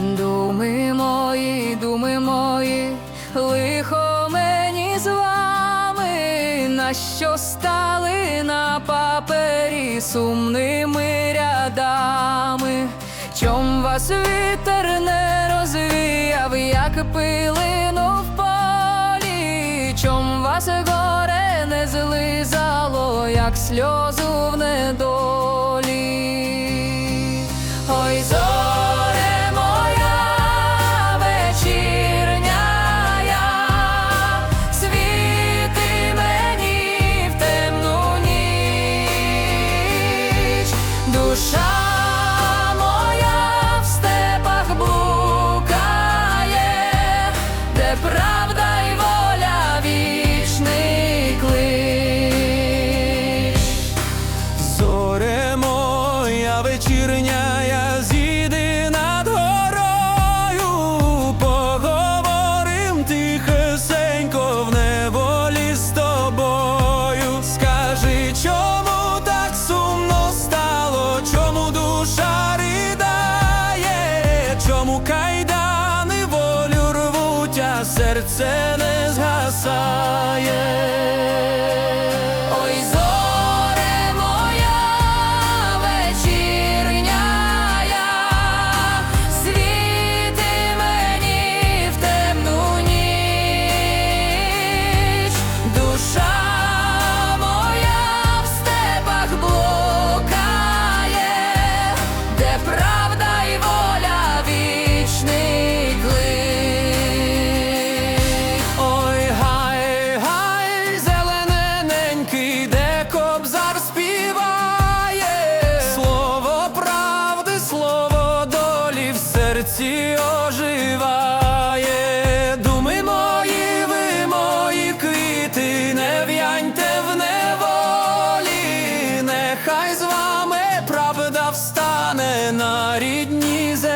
Думи мої, думи мої, лихо мені з вами, на що стали на папері сумними рядами, чом вас вітер не розвіяв, як пилину в полі, чом вас горе не злизало, як сльозу в недолі. se nezhasaje.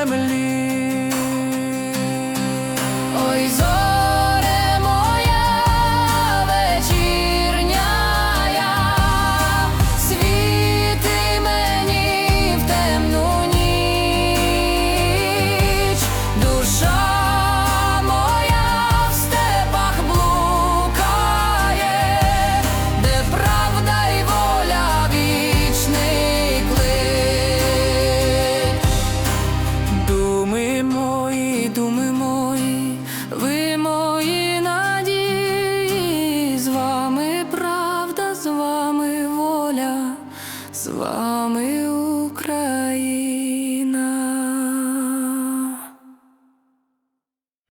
family. Думи мої, думи мої, ви мої надії, з вами правда, з вами воля, з вами.